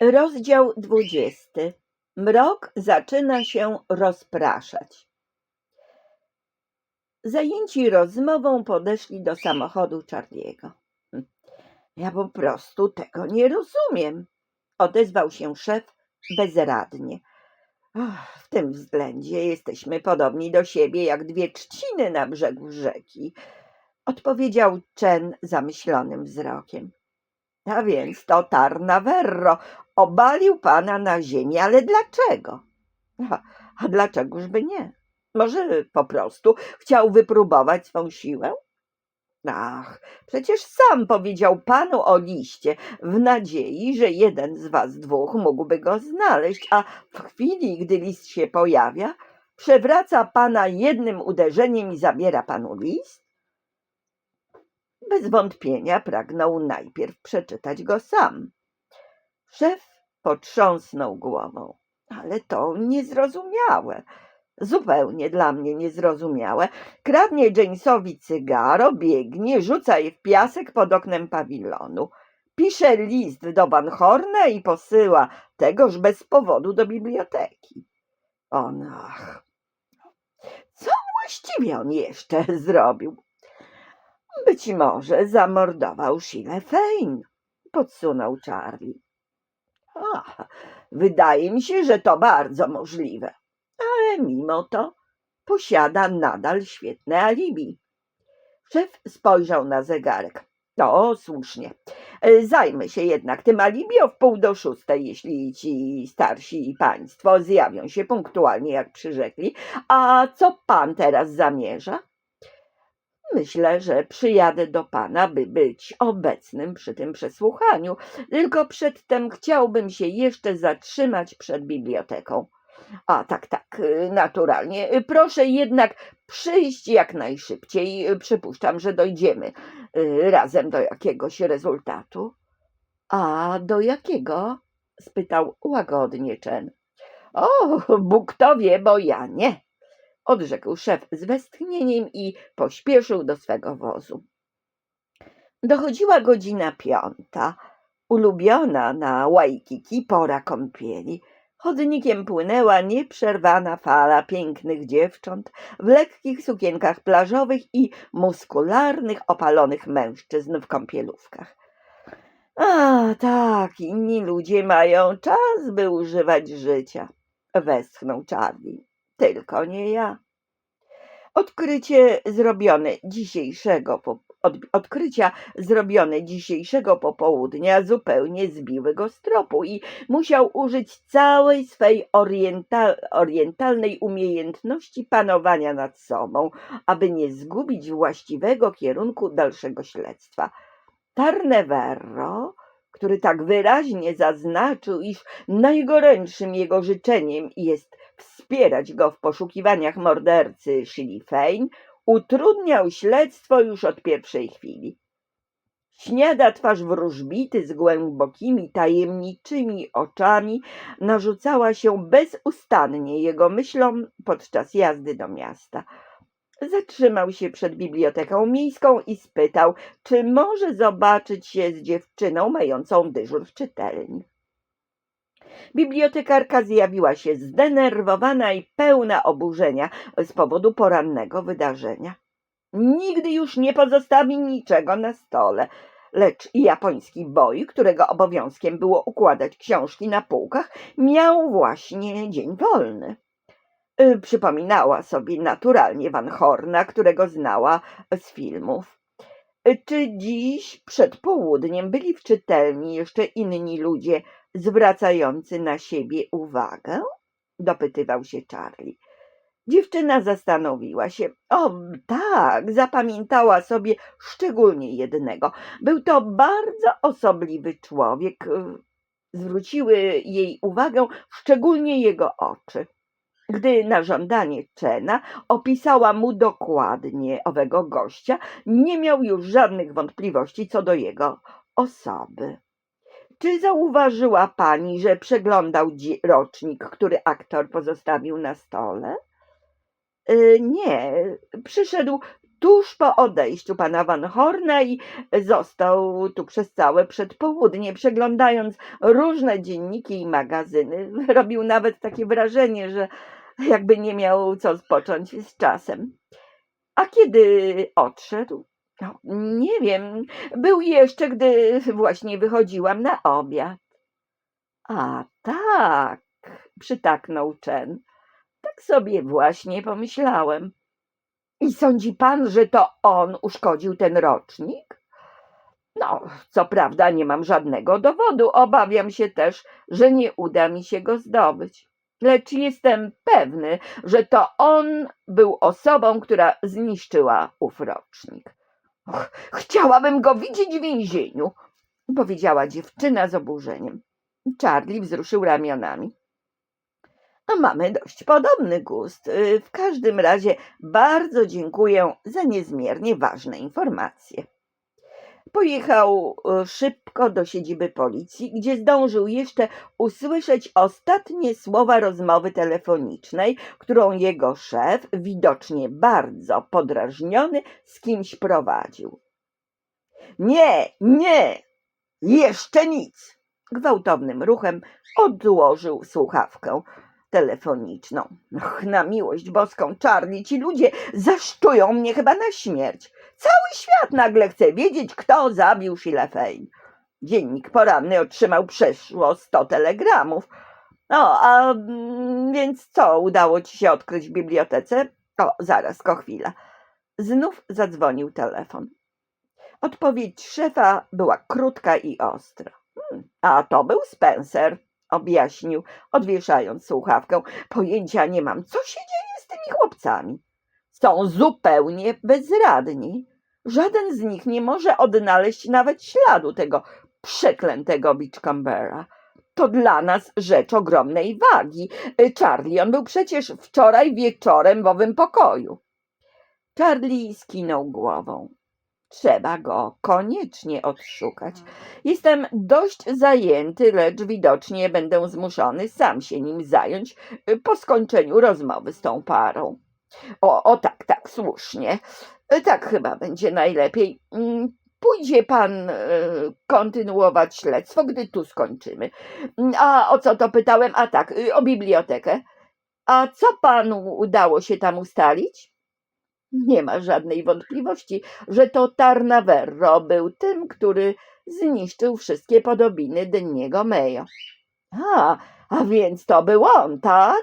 Rozdział dwudziesty. Mrok zaczyna się rozpraszać. Zajęci rozmową podeszli do samochodu Charliego. "Hm, Ja po prostu tego nie rozumiem, odezwał się szef bezradnie. "Ach, W tym względzie jesteśmy podobni do siebie jak dwie trzciny na brzegu rzeki, odpowiedział Chen zamyślonym wzrokiem. A więc to Tarnaverro obalił pana na ziemię, ale dlaczego? A, a dlaczegożby nie? Może po prostu chciał wypróbować swą siłę? Ach, przecież sam powiedział panu o liście w nadziei, że jeden z was dwóch mógłby go znaleźć, a w chwili, gdy list się pojawia, przewraca pana jednym uderzeniem i zabiera panu list? Bez wątpienia pragnął najpierw przeczytać go sam. Szef potrząsnął głową. Ale to niezrozumiałe. Zupełnie dla mnie niezrozumiałe. Kradnie Jamesowi cygaro, biegnie, rzuca je w piasek pod oknem pawilonu. Pisze list do Van Horna i posyła tegoż bez powodu do biblioteki. On, ach, co właściwie on jeszcze zrobił? Być może zamordował Sheila Fein, podsunął Charlie. Ach, wydaje mi się, że to bardzo możliwe, ale mimo to posiada nadal świetne alibi. Szef spojrzał na zegarek. No, słusznie. Zajmę się jednak tym alibi o wpół do szóstej, jeśli ci starsi państwo zjawią się punktualnie, jak przyrzekli. A co pan teraz zamierza? Myślę, że przyjadę do pana, by być obecnym przy tym przesłuchaniu, tylko przedtem chciałbym się jeszcze zatrzymać przed biblioteką. A tak, tak, naturalnie. Proszę jednak przyjść jak najszybciej. Przypuszczam, że dojdziemy y, razem do jakiegoś rezultatu. A do jakiego? spytał łagodnie Chen. O, Bóg to wie, bo ja nie odrzekł szef z westchnieniem i pośpieszył do swego wozu. Dochodziła godzina piąta. Ulubiona na Waikiki pora kąpieli. Chodnikiem płynęła nieprzerwana fala pięknych dziewcząt w lekkich sukienkach plażowych i muskularnych, opalonych mężczyzn w kąpielówkach. A tak, inni ludzie mają czas, by używać życia, westchnął Charlie tylko nie ja. Odkrycie zrobione dzisiejszego odkrycia zrobione dzisiejszego popołudnia zupełnie zbiły go z tropu i musiał użyć całej swej orienta, orientalnej umiejętności panowania nad sobą, aby nie zgubić właściwego kierunku dalszego śledztwa. Tarneverro, który tak wyraźnie zaznaczył, iż najgorętszym jego życzeniem jest wspierać go w poszukiwaniach mordercy Shirley Fein, utrudniał śledztwo już od pierwszej chwili. Śniada twarz wróżbity z głębokimi, tajemniczymi oczami narzucała się bezustannie jego myślom podczas jazdy do miasta. Zatrzymał się przed biblioteką miejską i spytał, czy może zobaczyć się z dziewczyną mającą dyżur w czytelni. Bibliotekarka zjawiła się zdenerwowana i pełna oburzenia z powodu porannego wydarzenia. Nigdy już nie pozostawi niczego na stole, lecz japoński boj, którego obowiązkiem było układać książki na półkach, miał właśnie dzień wolny. Y, Przypominała sobie naturalnie Van Horna, którego znała z filmów. Y, Czy dziś przed południem byli w czytelni jeszcze inni ludzie zwracający na siebie uwagę? dopytywał się Charlie. Dziewczyna zastanowiła się. O, tak, zapamiętała sobie szczególnie jednego. Był to bardzo osobliwy człowiek. Zwróciły jej uwagę szczególnie jego oczy. Gdy na żądanie Czena opisała mu dokładnie owego gościa, nie miał już żadnych wątpliwości co do jego osoby. Czy zauważyła pani, że przeglądał rocznik, który aktor pozostawił na stole? Y, Nie, przyszedł tuż po odejściu pana Van Horna i został tu przez całe przedpołudnie, przeglądając różne dzienniki i magazyny. Robił nawet takie wrażenie, że jakby nie miał co spocząć z czasem. A kiedy odszedł? No, nie wiem. Był jeszcze, gdy właśnie wychodziłam na obiad. A tak, przytaknął Chen. Tak sobie właśnie pomyślałem. I sądzi pan, że to on uszkodził ten rocznik? No, co prawda nie mam żadnego dowodu. Obawiam się też, że nie uda mi się go zdobyć. Lecz jestem pewny, że to on był osobą, która zniszczyła ów rocznik. Och, chciałabym go widzieć w więzieniu, powiedziała dziewczyna z oburzeniem. Charlie wzruszył ramionami. A mamy dość podobny gust. Y, W każdym razie bardzo dziękuję za niezmiernie ważne informacje. Pojechał y, szybko do siedziby policji, gdzie zdążył jeszcze usłyszeć ostatnie słowa rozmowy telefonicznej, którą jego szef, widocznie bardzo podrażniony, z kimś prowadził. Nie, nie, jeszcze nic. Gwałtownym ruchem odłożył słuchawkę telefoniczną. Och, na miłość boską, Charlie, ci ludzie zaszczują mnie chyba na śmierć. Cały świat nagle chce wiedzieć, kto zabił Fane. Dziennik poranny otrzymał przeszło sto telegramów. No, a mm, więc co udało ci się odkryć w bibliotece? O, zaraz, ko chwila. Znów zadzwonił telefon. Odpowiedź szefa była krótka i ostra. Hmm, a to był Spencer, objaśnił, odwieszając słuchawkę. Pojęcia nie mam, co się dzieje z tymi chłopcami. Są zupełnie bezradni. Żaden z nich nie może odnaleźć nawet śladu tego przeklętego Beachcombera. To dla nas rzecz ogromnej wagi. Y, Charlie, on był przecież wczoraj wieczorem w owym pokoju. Charlie skinął głową. Trzeba go koniecznie odszukać. Jestem dość zajęty, lecz widocznie będę zmuszony sam się nim zająć y, po skończeniu rozmowy z tą parą. O, o tak, tak, słusznie. Y, Tak chyba będzie najlepiej. Mm, Pójdzie pan y, kontynuować śledztwo, gdy tu skończymy. Mm, A o co to pytałem? A tak, y, o bibliotekę. A co panu udało się tam ustalić? Nie ma żadnej wątpliwości, że to Tarnaverro był tym, który zniszczył wszystkie podobiny Denniego Mejo. A, a więc to był on, tak?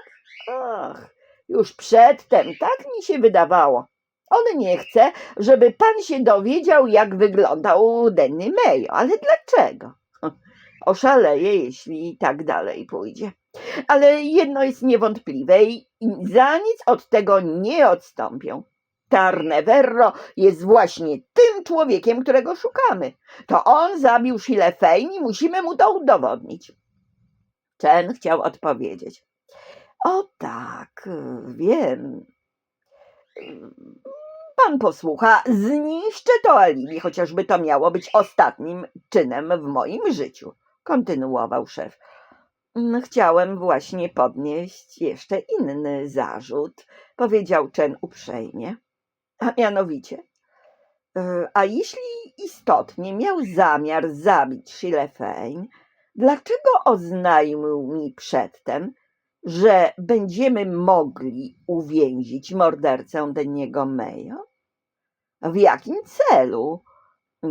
Ach, już przedtem tak mi się wydawało. On nie chce, żeby pan się dowiedział, jak wyglądał Denny Mejo. Ale dlaczego? Oszaleje, jeśli tak dalej pójdzie. Ale jedno jest niewątpliwe i za nic od tego nie odstąpią. Tarneverro jest właśnie tym człowiekiem, którego szukamy. To on zabił Sheila Fane i musimy mu to udowodnić. Chen chciał odpowiedzieć. O tak, wiem. Pan posłucha, zniszczę to alibi, chociażby to miało być ostatnim czynem w moim życiu, kontynuował szef. "Mm, Chciałem właśnie podnieść jeszcze inny zarzut, powiedział Chen uprzejmie. A mianowicie, e, a jeśli istotnie miał zamiar zabić Sheila Fane, dlaczego oznajmił mi przedtem, że będziemy mogli uwięzić mordercę Deniego Mejo? W jakim celu?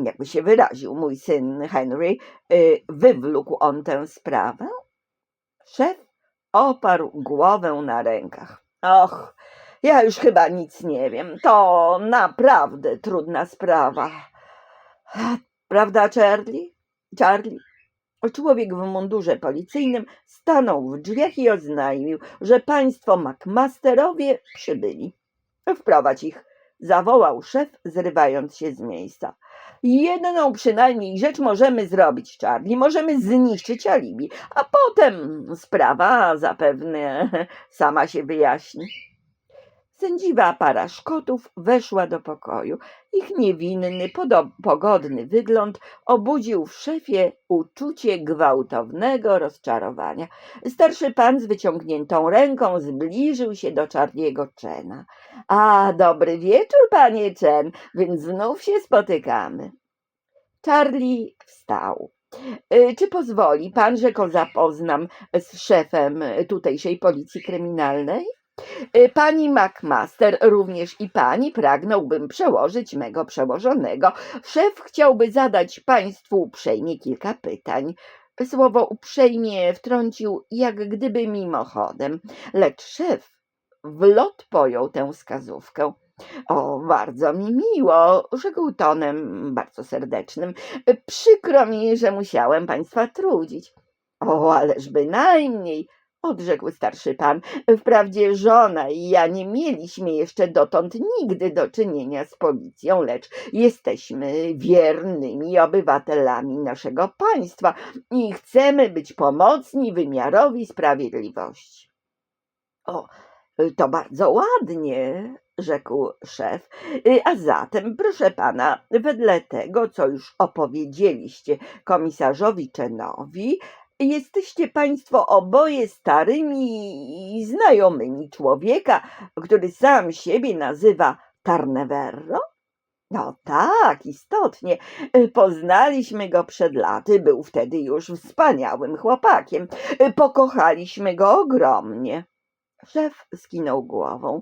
Jakby się wyraził mój syn Henry, y, wywlókł on tę sprawę? Szef oparł głowę na rękach. Och, ja już chyba nic nie wiem. To naprawdę trudna sprawa. Prawda, Charlie? Charlie? Człowiek w mundurze policyjnym stanął w drzwiach i oznajmił, że państwo McMasterowie przybyli. Wprowadź ich, zawołał szef, zrywając się z miejsca. Jedną przynajmniej rzecz możemy zrobić, Charlie. Możemy zniszczyć alibi, a potem sprawa zapewne sama się wyjaśni. Sędziwa para szkotów weszła do pokoju. Ich niewinny, pogodny wygląd obudził w szefie uczucie gwałtownego rozczarowania. Starszy pan z wyciągniętą ręką zbliżył się do Charliego Chena. A, dobry wieczór, panie Chen, więc znów się spotykamy. Charlie wstał. "Y, Czy pozwoli pan, że go zapoznam z szefem tutejszej policji kryminalnej? Y, Pani McMaster, również i pani pragnąłbym przełożyć mego przełożonego. Szef chciałby zadać państwu uprzejmie kilka pytań. Słowo uprzejmie wtrącił jak gdyby mimochodem, lecz szef w lot pojął tę wskazówkę. O, bardzo mi miło, rzekł tonem bardzo serdecznym. Przykro mi, że musiałem państwa trudzić. O, ależ bynajmniej, odrzekł starszy pan. Wprawdzie żona i ja nie mieliśmy jeszcze dotąd nigdy do czynienia z policją, lecz jesteśmy wiernymi obywatelami naszego państwa i chcemy być pomocni wymiarowi sprawiedliwości. O, to bardzo ładnie, rzekł szef. A zatem, proszę pana, wedle tego, co już opowiedzieliście komisarzowi Czenowi, jesteście państwo oboje starymi znajomymi człowieka, który sam siebie nazywa Tarneverro? No tak, istotnie. Poznaliśmy go przed laty, był wtedy już wspaniałym chłopakiem. Pokochaliśmy go ogromnie. Szef skinął głową.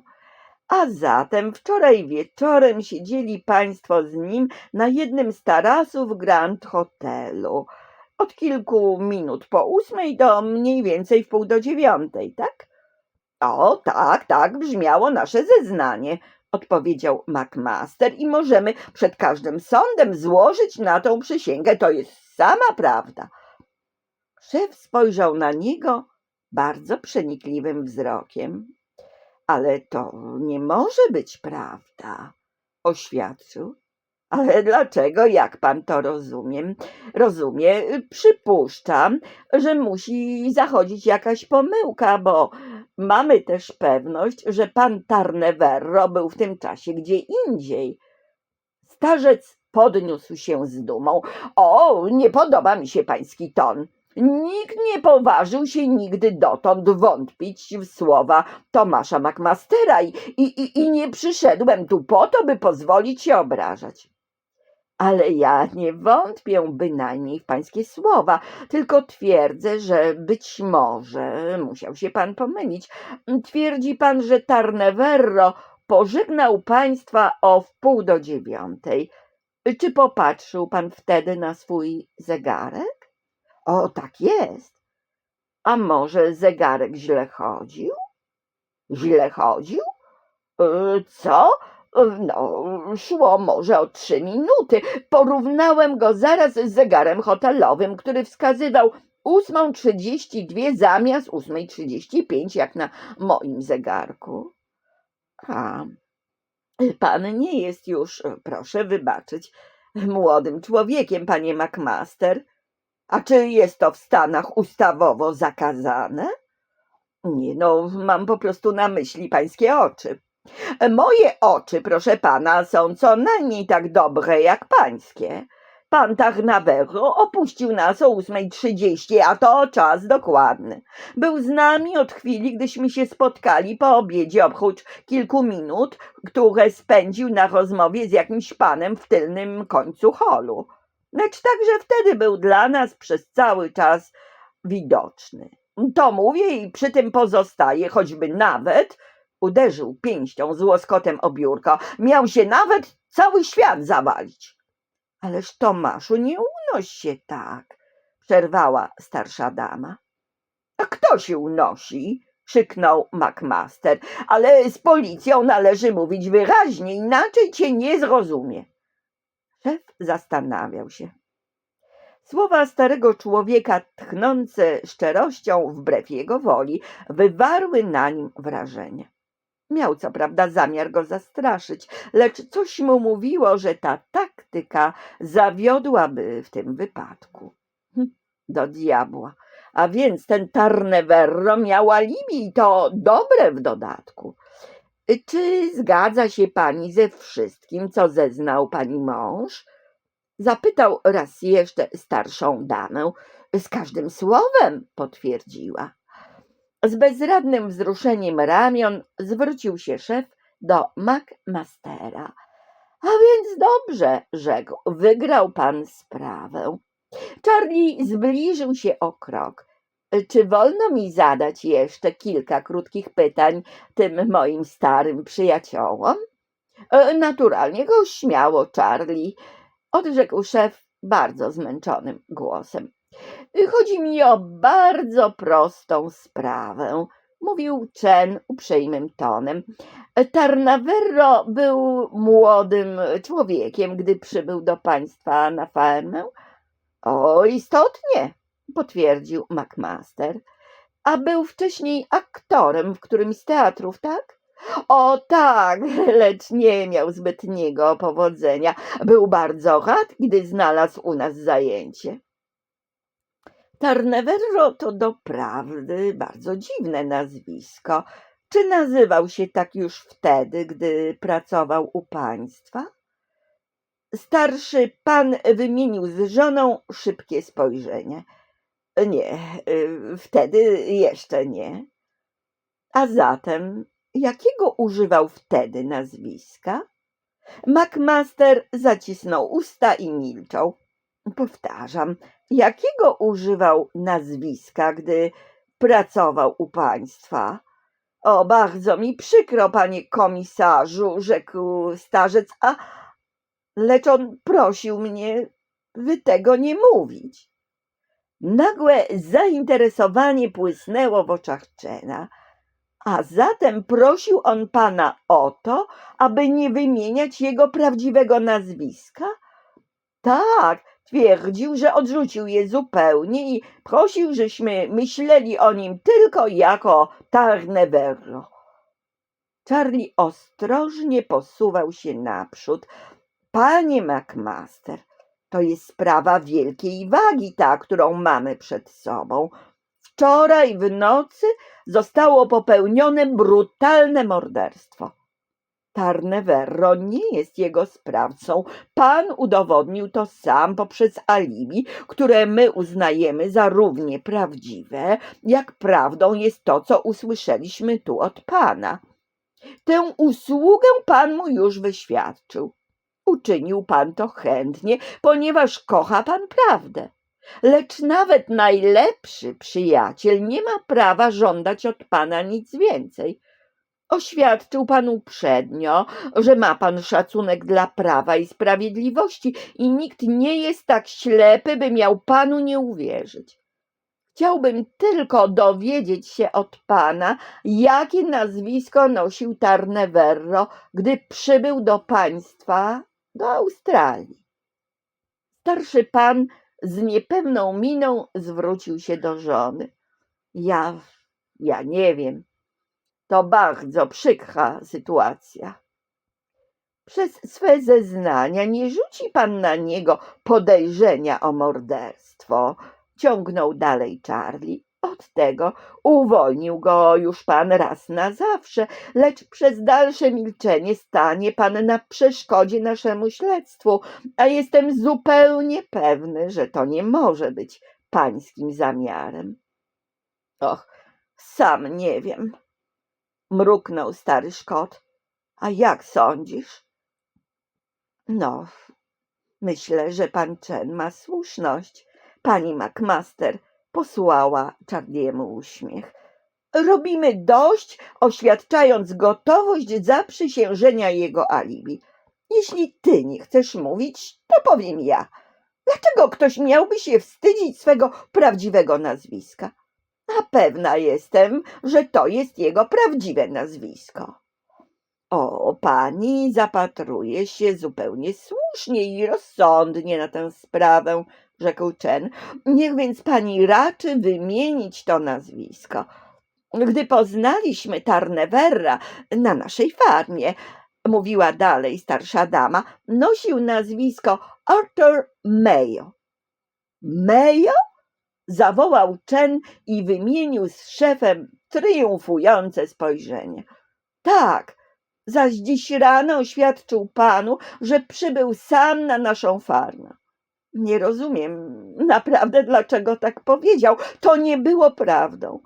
A zatem wczoraj wieczorem siedzieli państwo z nim na jednym z tarasów Grand Hotelu. Od kilku minut po ósmej do mniej więcej w pół do dziewiątej, tak? O, tak, tak, brzmiało nasze zeznanie, odpowiedział McMaster i możemy przed każdym sądem złożyć na tą przysięgę. To jest sama prawda. Szef spojrzał na niego bardzo przenikliwym wzrokiem. Ale to nie może być prawda, oświadczył. Ale dlaczego, jak pan to rozumiem? Rozumie, przypuszczam, że musi zachodzić jakaś pomyłka, bo mamy też pewność, że pan Tarneverro był w tym czasie gdzie indziej. Starzec podniósł się z dumą. O, nie podoba mi się pański ton. Nikt nie poważył się nigdy dotąd wątpić w słowa Tomasza McMastera i, i, i nie przyszedłem tu po to, by pozwolić się obrażać. Ale ja nie wątpię bynajmniej w pańskie słowa, tylko twierdzę, że być może musiał się pan pomylić. Twierdzi pan, że Tarneverro pożegnał państwa o wpół do dziewiątej. Czy popatrzył pan wtedy na swój zegarek? O, tak jest. A może zegarek źle chodził? Źle chodził? Y, Co? No, szło może o trzy minuty. Porównałem go zaraz z zegarem hotelowym, który wskazywał ósmą trzydzieści dwie zamiast ósmej trzydzieści pięć, jak na moim zegarku. A, pan nie jest już, proszę wybaczyć, młodym człowiekiem, panie McMaster. A czy jest to w Stanach ustawowo zakazane? Nie, no, mam po prostu na myśli pańskie oczy. Moje oczy, proszę pana, są co najmniej tak dobre jak pańskie. Pan Tarnavero opuścił nas o 8.30, a to czas dokładny. Był z nami od chwili, gdyśmy się spotkali po obiedzie, oprócz kilku minut, które spędził na rozmowie z jakimś panem w tylnym końcu holu lecz także wtedy był dla nas przez cały czas widoczny. To mówię i przy tym pozostaje, choćby nawet uderzył pięścią z łoskotem o biurko, miał się nawet cały świat zawalić. Ależ Tomaszu, nie unoś się tak, przerwała starsza dama. A kto się unosi? krzyknął McMaster, ale z policją należy mówić wyraźnie, inaczej cię nie zrozumie. Szef zastanawiał się. Słowa starego człowieka, tchnące szczerością wbrew jego woli, wywarły na nim wrażenie. Miał co prawda zamiar go zastraszyć, lecz coś mu mówiło, że ta taktyka zawiodłaby w tym wypadku. Hm, Do diabła. A więc ten Tarneverro miał alibi i to dobre w dodatku. Czy zgadza się pani ze wszystkim, co zeznał pani mąż? Zapytał raz jeszcze starszą damę. Z każdym słowem, potwierdziła. Z bezradnym wzruszeniem ramion zwrócił się szef do McMastera. A więc dobrze, rzekł, wygrał pan sprawę. Charlie zbliżył się o krok. Czy wolno mi zadać jeszcze kilka krótkich pytań tym moim starym przyjaciołom? "E, Naturalnie go śmiało, Charlie, odrzekł szef bardzo zmęczonym głosem. Chodzi mi o bardzo prostą sprawę, mówił Chen uprzejmym tonem. Tarnaverro był młodym człowiekiem, gdy przybył do państwa na fermę. O, istotnie, potwierdził McMaster. A był wcześniej aktorem w którymś z teatrów, tak? O tak, lecz nie miał zbytniego powodzenia. Był bardzo rad, gdy znalazł u nas zajęcie. Tarneverro to doprawdy bardzo dziwne nazwisko. Czy nazywał się tak już wtedy, gdy pracował u państwa? Starszy pan wymienił z żoną szybkie spojrzenie. Nie, y, wtedy jeszcze nie. A zatem, jakiego używał wtedy nazwiska? McMaster zacisnął usta i milczał. Powtarzam, jakiego używał nazwiska, gdy pracował u państwa? O, bardzo mi przykro, panie komisarzu, rzekł starzec, a lecz on prosił mnie, by tego nie mówić. Nagłe zainteresowanie błysnęło w oczach Czena. A zatem prosił on pana o to, aby nie wymieniać jego prawdziwego nazwiska? Tak, twierdził, że odrzucił je zupełnie i prosił, żeśmy myśleli o nim tylko jako Tarneverro. Charlie ostrożnie posuwał się naprzód. Panie McMaster, to jest sprawa wielkiej wagi, ta, którą mamy przed sobą. Wczoraj w nocy zostało popełnione brutalne morderstwo. Tarneverro nie jest jego sprawcą. Pan udowodnił to sam poprzez alibi, które my uznajemy za równie prawdziwe, jak prawdą jest to, co usłyszeliśmy tu od pana. Tę usługę pan mu już wyświadczył. Uczynił pan to chętnie, ponieważ kocha pan prawdę. Lecz nawet najlepszy przyjaciel nie ma prawa żądać od pana nic więcej. Oświadczył pan uprzednio, że ma pan szacunek dla prawa i sprawiedliwości i nikt nie jest tak ślepy, by miał panu nie uwierzyć. Chciałbym tylko dowiedzieć się od pana, jakie nazwisko nosił Tarneverro, gdy przybył do państwa, do Australii. Starszy pan z niepewną miną zwrócił się do żony. Ja, ja nie wiem. To bardzo przykra sytuacja. Przez swe zeznania nie rzuci pan na niego podejrzenia o morderstwo, ciągnął dalej Charlie. Od tego uwolnił go już pan raz na zawsze, lecz przez dalsze milczenie stanie pan na przeszkodzie naszemu śledztwu, a jestem zupełnie pewny, że to nie może być pańskim zamiarem. Och, sam nie wiem, mruknął stary Szkot. A jak sądzisz? No, myślę, że pan Chen ma słuszność. Pani McMaster posłała Charliemu uśmiech. Robimy dość, oświadczając gotowość zaprzysiężenia jego alibi. Jeśli ty nie chcesz mówić, to powiem ja. Dlaczego ktoś miałby się wstydzić swego prawdziwego nazwiska? A pewna jestem, że to jest jego prawdziwe nazwisko. O, pani zapatruje się zupełnie słusznie i rozsądnie na tę sprawę, rzekł Chen. Niech więc pani raczy wymienić to nazwisko. Gdy poznaliśmy Tarneverra na naszej farmie, mówiła dalej starsza dama, nosił nazwisko Arthur Mayo. Mayo? Zawołał Chen i wymienił z szefem triumfujące spojrzenie. Tak, zaś dziś rano oświadczył panu, że przybył sam na naszą farmę. Nie rozumiem naprawdę, dlaczego tak powiedział. To nie było prawdą,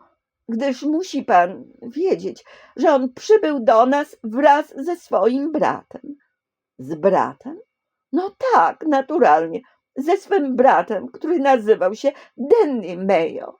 gdyż musi pan wiedzieć, że on przybył do nas wraz ze swoim bratem. Z bratem? No tak, naturalnie, ze swym bratem, który nazywał się Denny Mayo.